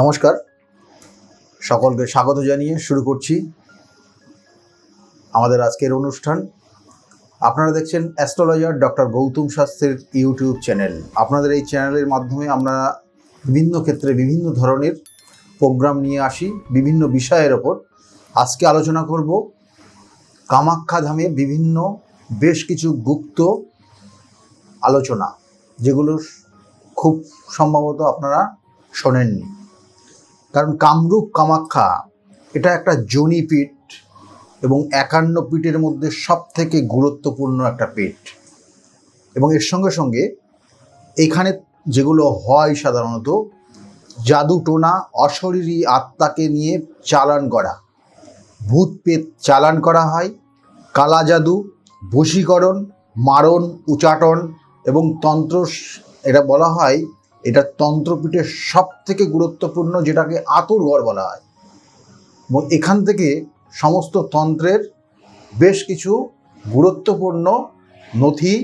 নমস্কার। সকলকে স্বাগত জানিয়ে শুরু করছি আমাদের আজকের অনুষ্ঠান। আপনারা দেখছেন অ্যাস্ট্রোলজার ডক্টর গৌতম শাস্ত্রের ইউটিউব চ্যানেল। আপনাদের এই চ্যানেলের মাধ্যমে আমরা বিভিন্ন ক্ষেত্রে বিভিন্ন ধরনের প্রোগ্রাম নিয়ে আসি, বিভিন্ন বিষয়ের ওপর। আজকে আলোচনা করব কামাখ্যা ধামে বিভিন্ন বেশ কিছু গুপ্ত আলোচনা, যেগুলো খুব সম্ভবত আপনারা শোনেননি। কারণ কামরূপ কামাখ্যা, এটা একটা জনিপীঠ এবং একান্ন পীঠের মধ্যে সব থেকে গুরুত্বপূর্ণ একটা পীঠ। এবং এর সঙ্গে সঙ্গে এখানে যেগুলো হয় সাধারণত, জাদু টোনা, অশরীরী আত্মাকে নিয়ে চালান করা। ভূত পেত চালান করা হয়, কালা জাদু বশীকরণ মারণ, উচাটন এবং তন্ত্র, এটা বলা হয় এটা তন্ত্রপীঠের সব থেকে গুরুত্বপূর্ণ, যেটাকে আতুরঘর বলা হয়। এবং এখান থেকে সমস্ত তন্ত্রের বেশ কিছু গুরুত্বপূর্ণ নথি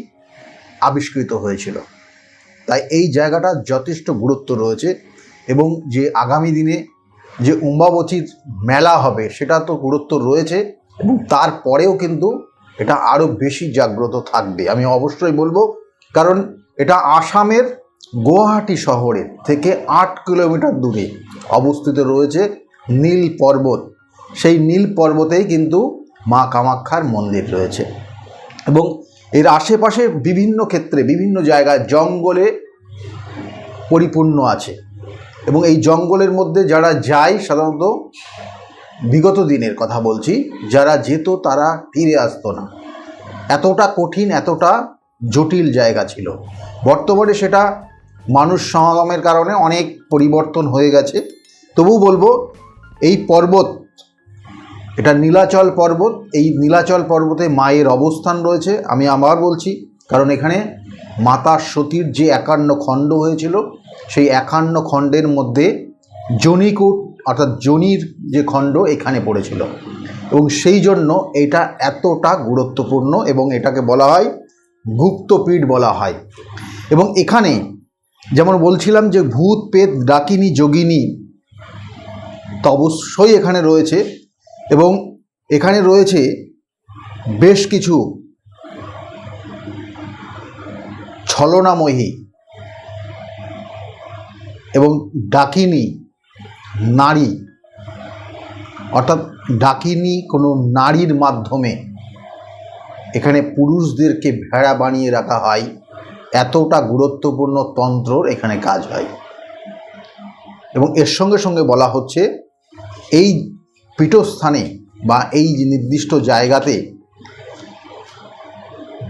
আবিষ্কৃত হয়েছিল। তাই এই জায়গাটা যথেষ্ট গুরুত্ব রয়েছে এবং যে আগামী দিনে যে উম্বাবতীর মেলা হবে, সেটা তো গুরুত্ব রয়েছে এবং তারপরেও কিন্তু এটা আরও বেশি জাগ্রত থাকবে। আমি অবশ্যই বলব, কারণ এটা আসামের গুয়াহাটি শহরের থেকে আট কিলোমিটার দূরে অবস্থিত রয়েছে নীল পর্বত। সেই নীল পর্বতেই কিন্তু মা কামাখ্যার মন্দির রয়েছে। এবং এর আশেপাশে বিভিন্ন ক্ষেত্রে, বিভিন্ন জায়গায় জঙ্গলে পরিপূর্ণ আছে। এবং এই জঙ্গলের মধ্যে যারা যায়, সাধারণত বিগত দিনের কথা বলছি, যারা যেত তারা ফিরে আসতো না। এতটা কঠিন, এতটা জটিল জায়গা ছিল। বর্তমানে সেটা মানুষ সমাগমের কারণে অনেক পরিবর্তন হয়ে গেছে। তবু বলব, এই পর্বত, এটা নীলাচল পর্বত, এই নীলাচল পর্বতে মায়ের অবস্থান রয়েছে, আমি আবার বলছি, কারণ এখানে মাতা সতীর যে একান্ন খণ্ড হয়েছিল, সেই একান্ন খণ্ডের মধ্যে জনিকুট, অর্থাৎ জনির যে খণ্ড এখানে পড়েছিল। এবং সেই জন্য এটা এতটা গুরুত্বপূর্ণ এবং এটাকে বলা হয় গুপ্তপীঠ বলা হয়। এবং এখানে যেমন বলছিলাম যে ভূত পেত ডাকিনী, যোগিনী, তো অবশ্যই এখানে রয়েছে এবং এখানে রয়েছে বেশ কিছু ছলনাময়ী এবং ডাকিনী নারী। অর্থাৎ ডাকিনী কোনো নারীর মাধ্যমে এখানে পুরুষদেরকে ভেড়া বানিয়ে রাখা হয়। এতটা গুরুত্বপূর্ণ তন্ত্রর এখানে কাজ হয়। এবং এর সঙ্গে সঙ্গে বলা হচ্ছে, এই পীঠস্থানে বা এই নির্দিষ্ট জায়গাতে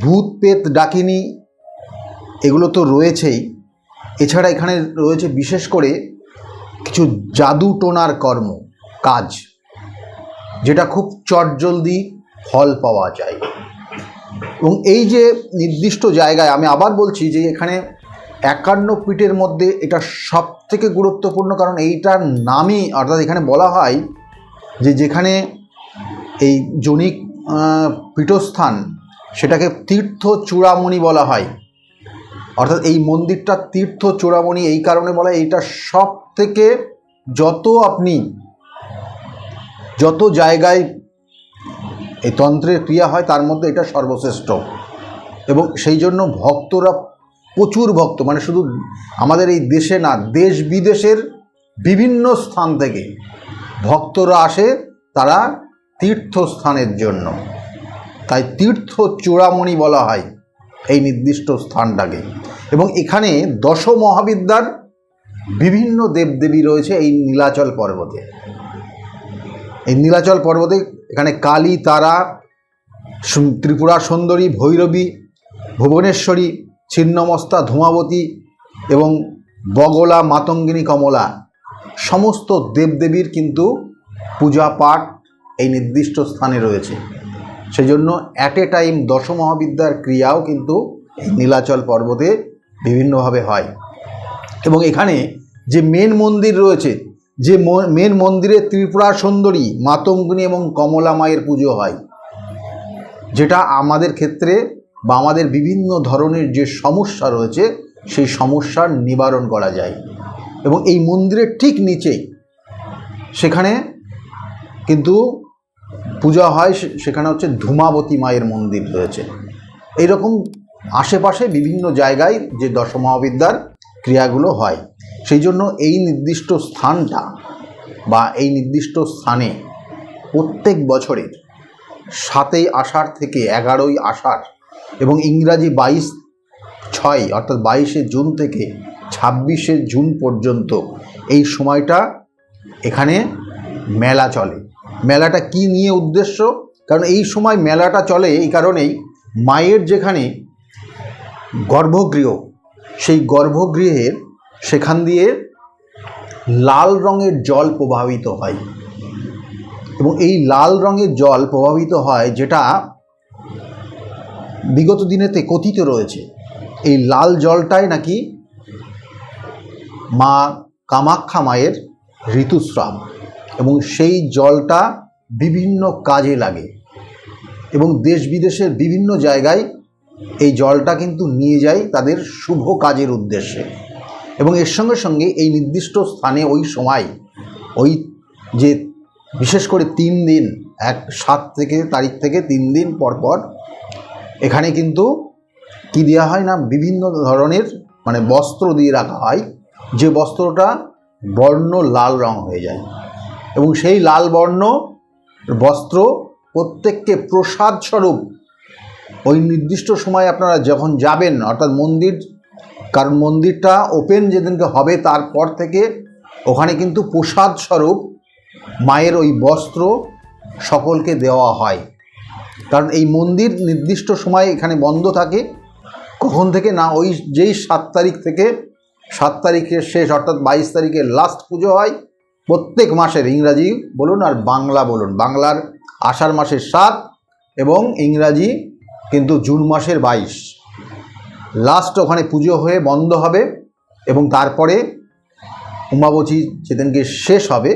ভূত পেত ডাকিনি এগুলো তো রয়েছেই। এছাড়া এখানে রয়েছে বিশেষ করে কিছু জাদু টোনার কর্ম, কাজ, যেটা খুব চটজলদি ফল পাওয়া যায়। এবং এই যে নির্দিষ্ট জায়গায় আমি আবার বলছি যে এখানে একান্ন পীঠের মধ্যে এটা সব থেকে গুরুত্বপূর্ণ, কারণ এইটার নামই অর্থাৎ এখানে বলা হয় যে যেখানে এই জনিক পীঠস্থান সেটাকে তীর্থ চূড়ামণি বলা হয়। অর্থাৎ এই মন্দিরটা তীর্থ চূড়ামণি এই কারণে বলা হয়, এইটা সব থেকে যত আপনি যত জায়গায় এই তন্ত্রের ক্রিয়া হয়, তার মধ্যে এটা সর্বশ্রেষ্ঠ। এবং সেই জন্য ভক্তরা প্রচুর ভক্ত মানে শুধু আমাদের এই দেশে না, দেশ বিদেশের বিভিন্ন স্থান থেকে ভক্তরা আসে তারা তীর্থস্থানের জন্য। তাই তীর্থ চূড়ামণি বলা হয় এই নির্দিষ্ট স্থানটাকে। এবং এখানে দশ মহাবিদ্যার বিভিন্ন দেবদেবী রয়েছে এই নীলাচল পর্বতে। এই নীলাচল পর্বতে এখানে কালী, তারা ত্রিপুরা সুন্দরী, ভৈরবী, ভুবনেশ্বরী, ছিন্নমস্তা, ধূমাবতী এবং বগলা, মাতঙ্গিনী, কমলা। সমস্ত দেবদেবীর কিন্তু পূজা পাঠ এই নির্দিষ্ট স্থানে রয়েছে। সেই জন্য অ্যাট এ টাইম দশমহাবিদ্যার ক্রিয়াও কিন্তু নীলাচল পর্বতে বিভিন্নভাবে হয়। এবং এখানে যে মেন মন্দির রয়েছে যে মেন মন্দিরে ত্রিপুরা সুন্দরী, মাতঙ্গিনী এবং কমলা মায়ের পুজো হয়। যেটা আমাদের ক্ষেত্রে বা আমাদের বিভিন্ন ধরনের যে সমস্যা রয়েছে, সেই সমস্যার নিবারণ করা যায়। এবং এই মন্দিরের ঠিক নিচেই সেখানে কিন্তু পূজা হয় সেখানে হচ্ছে ধূমাবতী মায়ের মন্দির রয়েছে। এইরকম আশেপাশে বিভিন্ন জায়গায় যে দশমহাবিদ্যার ক্রিয়াগুলো হয়। সেই জন্য এই নির্দিষ্ট স্থানটা বা এই নির্দিষ্ট স্থানে প্রত্যেক বছরের সাতই আষাঢ় থেকে এগারোই আষাঢ় এবং ইংরাজি বাইশ ছয় অর্থাৎ বাইশে জুন থেকে ছাব্বিশে জুন পর্যন্ত এই সময়টা এখানে মেলা চলে। মেলাটা কি নিয়ে উদ্দেশ্য? কারণ এই সময় মেলাটা চলে এই কারণেই মায়ের যেখানে গর্ভগৃহ, সেই গর্ভগৃহের সেখান দিয়ে লাল রঙের জল প্রবাহিত হয়। এবং এই লাল রঙের জল প্রবাহিত হয় যেটা বিগত দিনেতে কথিত রয়েছে। এই লাল জলটাই নাকি মা কামাখ্যা মায়ের ঋতুস্রাব। এবং সেই জলটা বিভিন্ন কাজে লাগে। এবং দেশ বিদেশের বিভিন্ন জায়গায় এই জলটা কিন্তু নিয়ে যায় তাদের শুভ কাজের উদ্দেশ্যে। এবং এর সঙ্গে সঙ্গে এই নির্দিষ্ট স্থানে ওই সময় ওই যে বিশেষ করে তিন দিন, এক সাত থেকে তারিখ থেকে তিন দিন পর পর এখানে কিন্তু কি দেওয়া হয় না, বিভিন্ন ধরনের মানে বস্ত্র দিয়ে রাখা হয়। যে বস্ত্রটা বর্ণ লাল রং হয়ে যায়। এবং সেই লাল বর্ণ বস্ত্র প্রত্যেককে প্রসাদ স্বরূপ। ওই নির্দিষ্ট সময় আপনারা যখন যাবেন, অর্থাৎ মন্দির কারণ মন্দিরটা ওপেন যেদিনকে হবে তারপর থেকে ওখানে কিন্তু প্রসাদ স্বরূপ মায়ের ওই বস্ত্র সকলকে দেওয়া হয়। কারণ এই মন্দির নির্দিষ্ট সময় এখানে বন্ধ থাকে। কখন থেকে না ওই যেই সাত তারিখ থেকে সাত তারিখের শেষ অর্থাৎ বাইশ তারিখের লাস্ট পুজো হয়, প্রত্যেক মাসের ইংরাজি বলুন আর বাংলা বলুন। বাংলার আষাঢ় মাসের সাত এবং ইংরাজি কিন্তু জুন মাসের বাইশ। লাস্ট ওখানে পুজো হয়ে বন্ধ হবে এবং তারপরে উমাবচী যেদিনকে শেষ হবে,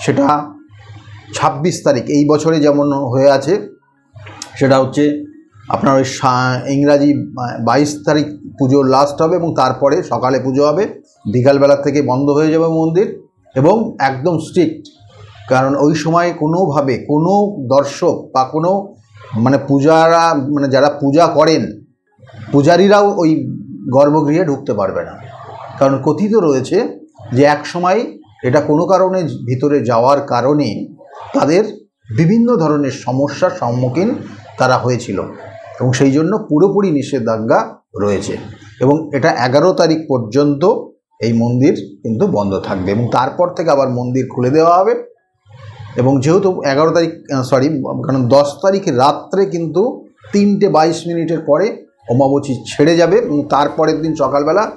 সেটা ছাব্বিশ তারিখ, এই বছরে যেমন হয়ে আছে, সেটা হচ্ছে আপনার ওই ইংরাজি বাইশ তারিখ পুজো লাস্ট হবে এবং তারপরে সকালে পুজো হবে বিকালবেলার থেকে বন্ধ হয়ে যাবে মন্দির এবং একদম স্ট্রিক্ট কারণ ওই সময় কোনোভাবে কোনো দর্শক বা কোনো মানে পূজারা মানে যারা পূজা করেন পূজারীরাও ওই গর্ভগৃহে ঢুকতে পারবে না। কারণ কথিত রয়েছে যে এক সময় এটা কোনো কারণে ভিতরে যাওয়ার কারণে তাদের বিভিন্ন ধরনের সমস্যার সম্মুখীন তারা হয়েছিল এবং সেই জন্য পুরোপুরি নিষেধাজ্ঞা রয়েছে এবং এটা এগারো তারিখ পর্যন্ত এই মন্দির কিন্তু বন্ধ থাকবে এবং তারপর থেকে আবার মন্দির খুলে দেওয়া হবে এবং যেহেতু এগারো তারিখ সরি কারণ দশ তারিখ রাত্রে কিন্তু তিনটে বাইশ মিনিটের পরে অমাবচী ছেড়ে যাবে এবং তারপরের দিন সকালবেলা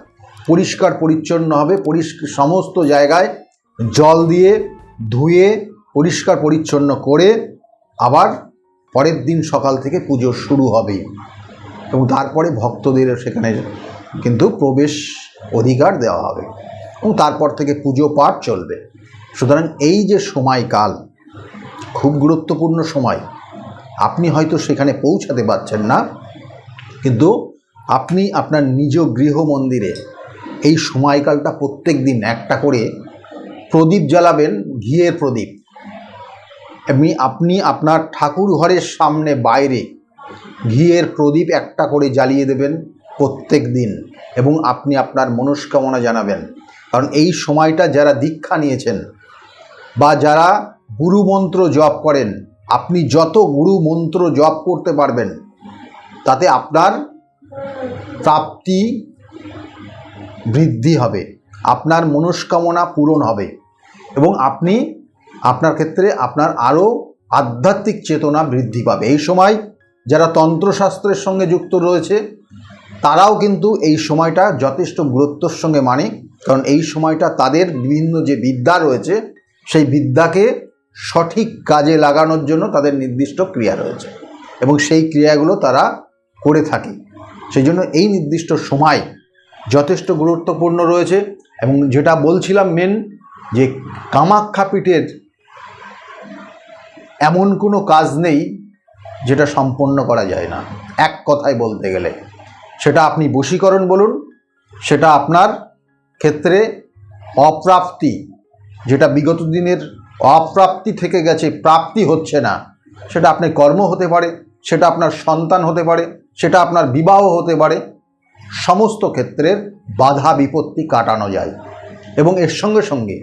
পরিষ্কার পরিচ্ছন্ন হবে পরিষ্কার সমস্ত জায়গায় জল দিয়ে ধুয়ে, পরিষ্কার পরিচ্ছন্ন করে আবার পরের দিন সকাল থেকে পুজো শুরু হবে। এবং তারপরে ভক্তদের সেখানে কিন্তু প্রবেশ অধিকার দেওয়া হবে। এবং তারপর থেকে পুজো পাঠ চলবে। সুতরাং এই যে সময়কাল, খুব গুরুত্বপূর্ণ সময়, আপনি হয়তো সেখানে পৌঁছাতে পারছেন না। কিন্তু আপনি আপনার নিজ গৃহ মন্দিরে এই সময়কালটা প্রত্যেক দিন একটা করে প্রদীপ জ্বালাবেন, ঘিয়ের প্রদীপ। এমনি আপনি আপনার ঠাকুর ঘরের সামনে বাইরে ঘিয়ের প্রদীপ একটা করে জ্বালিয়ে দেবেন প্রত্যেক দিন এবং আপনি আপনার মনস্কামনা জানাবেন। কারণ এই সময়টা যারা দীক্ষা নিয়েছেন বা যারা গুরুমন্ত্র জপ করেন, আপনি যত গুরু মন্ত্র জপ করতে পারবেন তাতে আপনার প্রাপ্তি বৃদ্ধি হবে, আপনার মনস্কামনা পূরণ হবে এবং আপনি আপনার ক্ষেত্রে আপনার আরও আধ্যাত্মিক চেতনা বৃদ্ধি পাবে। এই সময় যারা তন্ত্রশাস্ত্রের সঙ্গে যুক্ত রয়েছে, তারাও কিন্তু এই সময়টা যথেষ্ট গুরুত্বর সঙ্গে মানে কারণ এই সময়টা তাদের বিভিন্ন যে বিদ্যা রয়েছে, সেই বিদ্যাকে সঠিক কাজে লাগানোর জন্য তাদের নির্দিষ্ট ক্রিয়া রয়েছে এবং সেই ক্রিয়াগুলো তারা করে থাকে। সেই জন্য এই নির্দিষ্ট সময় যথেষ্ট গুরুত্বপূর্ণ রয়েছে এবং যেটা বলছিলাম মেন যে কামাখ্যা পীঠের এমন কোনো কাজ নেই যেটা সম্পন্ন করা যায় না। এক কথায় বলতে গেলে। সেটা আপনি বশীকরণ বলুন, সেটা আপনার ক্ষেত্রে অপ্রাপ্তি, যেটা বিগত দিনের অপ্রাপ্তি থেকে গেছে, প্রাপ্তি হচ্ছে না, সেটা আপনার কর্ম হতে পারে, সেটা আপনার সন্তান হতে পারে সেটা আপনার বিবাহ হতে পারে, সমস্ত ক্ষেত্রের বাধা বিপত্তি কাটানো যায়। এবং এর সঙ্গে সঙ্গে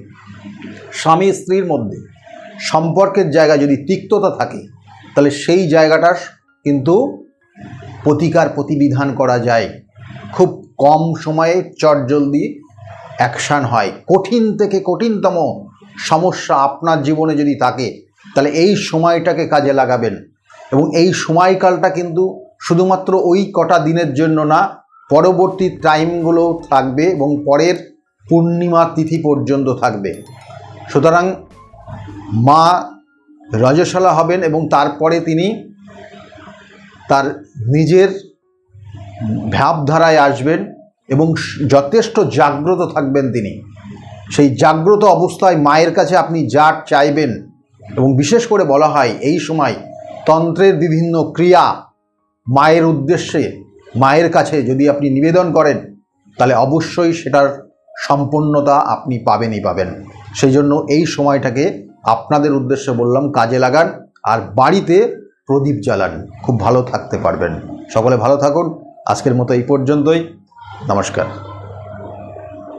স্বামী স্ত্রীর মধ্যে সম্পর্কের জায়গা যদি তিক্ততা থাকে, তাহলে সেই জায়গাটা কিন্তু প্রতিকার প্রতিবিধান করা যায়। খুব কম সময়ে চটজলদি অ্যাকশান হয়। কঠিন থেকে কঠিনতম সমস্যা আপনার জীবনে যদি থাকে, তাহলে এই সময়টাকে কাজে লাগাবেন। এবং এই সময়কালটা কিন্তু শুধুমাত্র ওই কটা দিনের জন্য না, পরবর্তী টাইমগুলো থাকবে এবং পরের পূর্ণিমা তিথি পর্যন্ত থাকবে। সুতরাং মা রজশালা হবেন এবং তারপরে তিনি তার নিজের ভাবধারায় আসবেন এবং যথেষ্ট জাগ্রত থাকবেন তিনি। সেই জাগ্রত অবস্থায় মায়ের কাছে আপনি যা চাইবেন এবং বিশেষ করে বলা হয় এই সময় তন্ত্রের বিভিন্ন ক্রিয়া মায়ের উদ্দেশ্যে, মায়ের কাছে যদি আপনি নিবেদন করেন, তাহলে অবশ্যই সেটার সম্পূর্ণতা আপনি পাবেনই পাবেন। সেই জন্য এই সময়টাকে আপনাদের উদ্দেশ্যে বললাম, কাজে লাগান আর বাড়িতে প্রদীপ জ্বালান। খুব ভালো থাকতে পারবেন। সকলে ভালো থাকুন। আজকের মতো এই পর্যন্তই। নমস্কার।